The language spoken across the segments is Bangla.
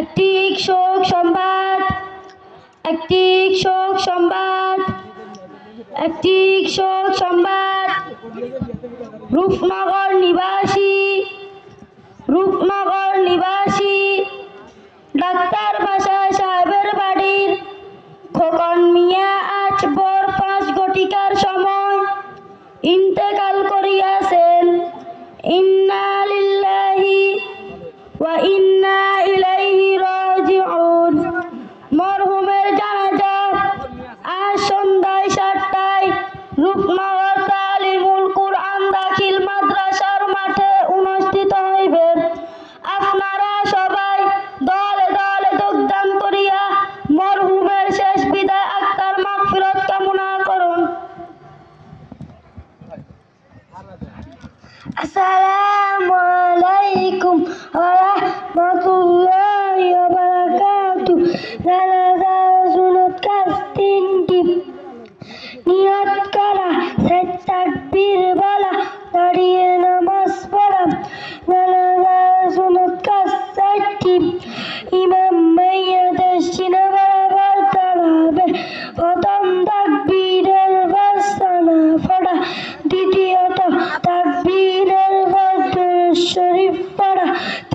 একটি শোক সংবাদ, একটি শোক সংবাদ, একটি শোক সংবাদ। রূপনগর নিবাসী রূপনগর নিবাসী, ডাক্তার বাসা সাহেবের বাড়ির খোকন মিয়া আজ ভোর পাঁচ ঘটিকার সময় ইন্তেকাল করিয়াছেন। ইন্না আসসালামু আলাইকুম ওয়া রাহমাতুল্লাহি ওয়া বারাকাতুহু জানাজা সুনত কাজ তিনটি নিয়ত করা সেট তাকবীর বলা দাঁড়িয়ে নামাজ পড়া জানাজা সুনত কাজ চারটি ইমাম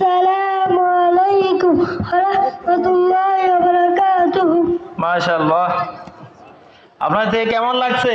असलकुम রহমতুল্লাহ মাশাল্লাহ আপনাদের কেমন লাগছে